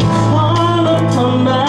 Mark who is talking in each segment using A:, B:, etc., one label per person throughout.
A: fall upon my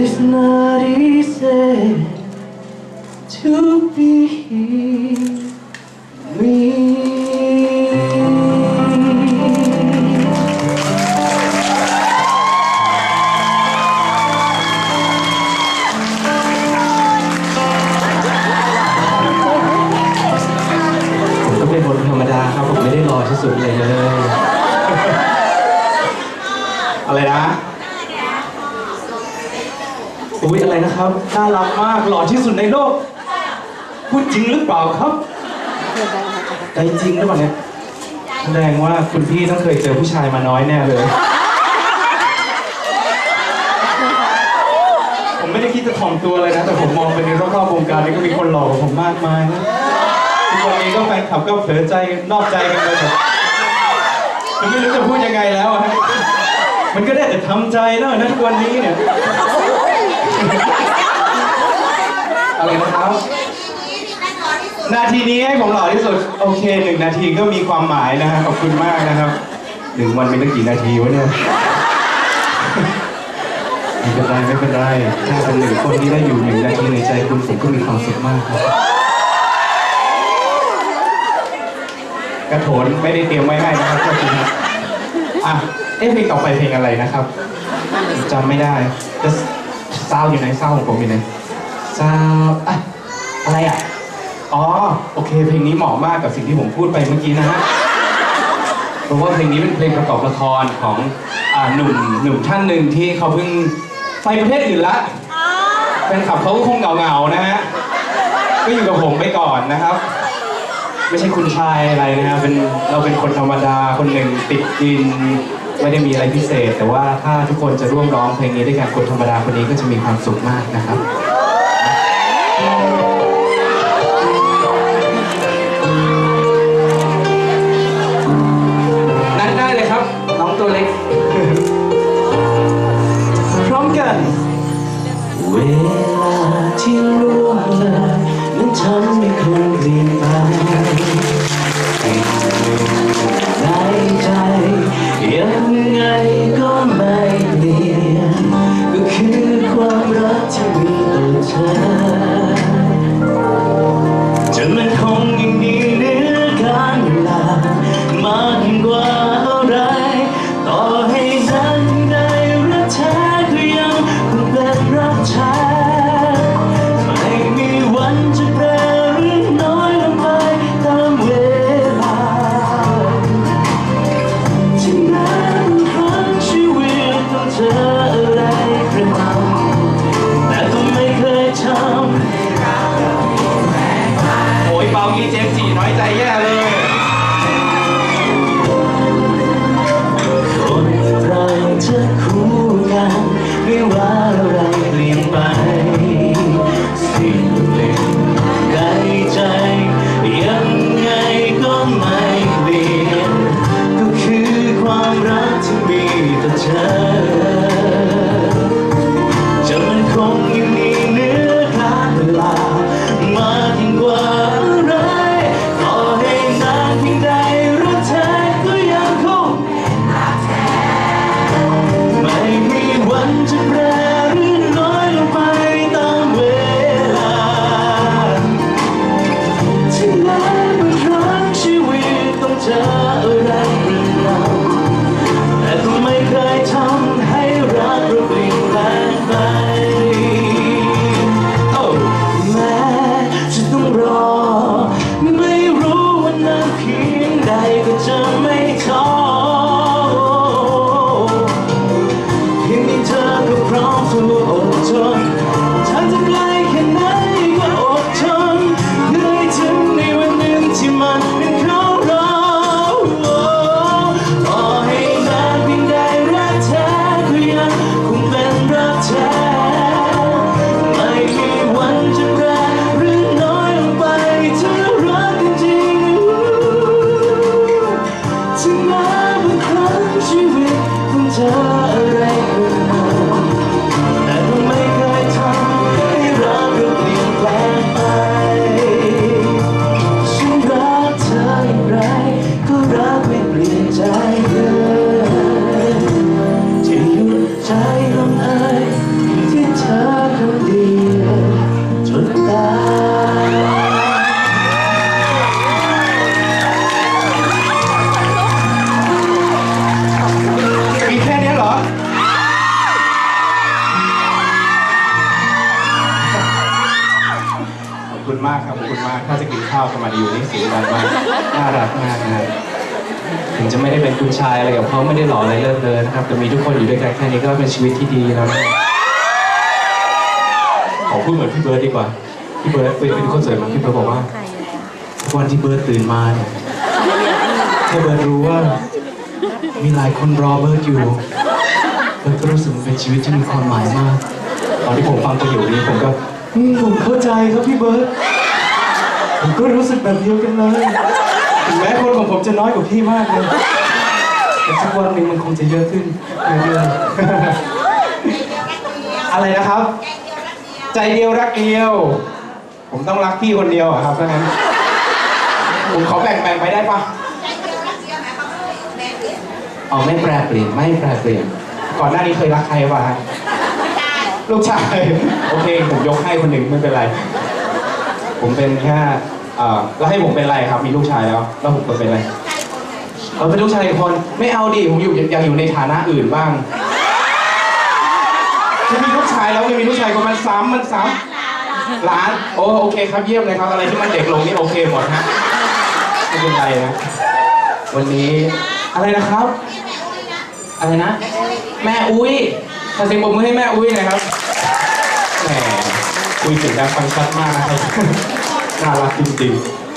A: it's not easy to be me. ก็เป็นบทธรรมดาครับผมไม่ได้รอที่สุดเลยนะ นะครับน่ารักมากหล่อที่สุดในโลก พูดจริงหรือเปล่าครับใจจริงหรือเปล่าเนี่ยแสดงว่าคุณพี่ต้องเคยเจอผู้ชายมาน้อยแน่เลย ผมไม่ได้คิดจะถ่อมตัวเลยนะ แต่ผมมองไปในรอบๆวงการนี้ก็มีคนหล่อกว่าผมมากมายนะทุกวันนี้ก็แฟนคลับก็เผลอใจนอกใจกันไปหมดมันไม่รู้จะพูดยังไงแล้วฮะมันก็ได้แต่ทำใจแล้วนะทุกวันนี้เนี่ย อะไรนะครับ นาทีนี้ให้ผมหล่อที่สุด โอเคหนึ่งนาทีก็มีความหมายนะฮะขอบคุณมากนะครับหนึ่งวันเป็นตั้งกี่นาทีวะเนี่ยไม่เป็นไรไม่เป็นไรแค่เป็นหนึ่งคนที่ได้อยู่หนึ่งนาทีในใจคุณผมก็มีความสุขมากครับกระโถนไม่ได้เตรียมไว้ให้นะครับก็คือครับอะเอ๊ะเพลงต่อไปเพลงอะไรนะครับจำไม่ได้จะซาวอยู่ไหนซาวของผมอยู่ไหน ซาวอะอะไรอะ อ๋อ โอเค เพลงนี้เหมาะมากกับสิ่งที่ผมพูดไปเมื่อกี้นะฮะ เพราะว่าเพลงนี้เป็นเพลงประกอบละครของอ่าหนุ่มหนุ่มท่านหนึ่งที่เขาเพิ่งไปประเทศอื่นละแฟนคลับเขาก็คงเหงาๆนะฮะ ก็อยู่กับผมไปก่อนนะครับ ไม่ใช่คุณชายอะไรนะฮะเป็นเราเป็นคนธรรมดาคนหนึ่งติดดินไม่ได้มีอะไรพิเศษ แต่ว่าถ้าทุกคนจะร่วมร้องเพลงนี้ด้วยกันคนธรรมดาคนนี้ก็จะมีความสุขมากนะครับ นี้เจมส์จีน้อยใจแย่เลยคนเราจะคู่กันไม่ว่าอะไร time will come she will come to คุณมากครับขอบคุณมากถ้าจะกินข้าวกันมาดีอยู่นี่เสียงดังมากน่ารักมากนะครับถึงจะไม่ได้เป็นคุณชายอะไรกับเขาไม่ได้หล่ออะไรเลิศเลยนะครับแต่มีทุกคนอยู่ด้วยกันแค่นี้ก็เป็นชีวิตที่ดีแล้วนะขอพูดเหมือนพี่เบิร์ดดีกว่าพี่เบิร์ดเป็นเป็นคนสวยมากพี่เบิร์ดบอกว่าทุกวันที่เบิร์ดตื่นมาเนี่ยแค่เบิร์ดรู้ว่ามีหลายคนรอเบิร์ดอยู่เบิร์ดก็รู้สึกเป็นชีวิตที่มีความหมายมาก ตอนที่ผมฟังประโยคนี้ผมก็ ผมเข้าใจครับพี่เบิร์ดผมก็รู้สึกแบบเดียวกันเลยถึงแม้คนของผมจะน้อยกว่าพี่มากเลยแต่สักวันหนึ่งมันคงจะเยอะขึ้นเรื่อยๆอะไรนะครับ ใจเดียวรักเดียว ผมต้องรักพี่คนเดียวอะครับเพราะงั้นผมขอแบ่งแบ่งไปได้ปะเอาไม่แปรเปลี่ยนไม่แปรเปลี่ยน ก่อนหน้านี้เคยรักใครป่ะฮะ ลูกชาย โอเค ผมยกให้คนหนึ่งไม่เป็นไร ผมเป็นแค่เอ่อแล้วให้ผมเป็นอะไรครับ มีลูกชายแล้ว แล้วผมก็เป็นอะไรเราเป็นลูกชายอีกคนไม่เอาดิผมอยู่อยากอยู่ในฐานะอื่นบ้างจะมีลูกชายแล้วยังมีลูกชายคนมันซ้ำมันซ้ำหลานโอ้โอเคครับเยี่ยมเลยครับอะไรที่มันเด็กลงนี่โอเคหมดฮะไม่เป็นไรนะวันนี้อะไรนะครับ อะไรนะ แม่อุ้ยขอเสียงปรบมือให้แม่อุ้ยหนะครับแหม คุยเสียงดังฟังชัดมากนะครับน่ารักจริงๆ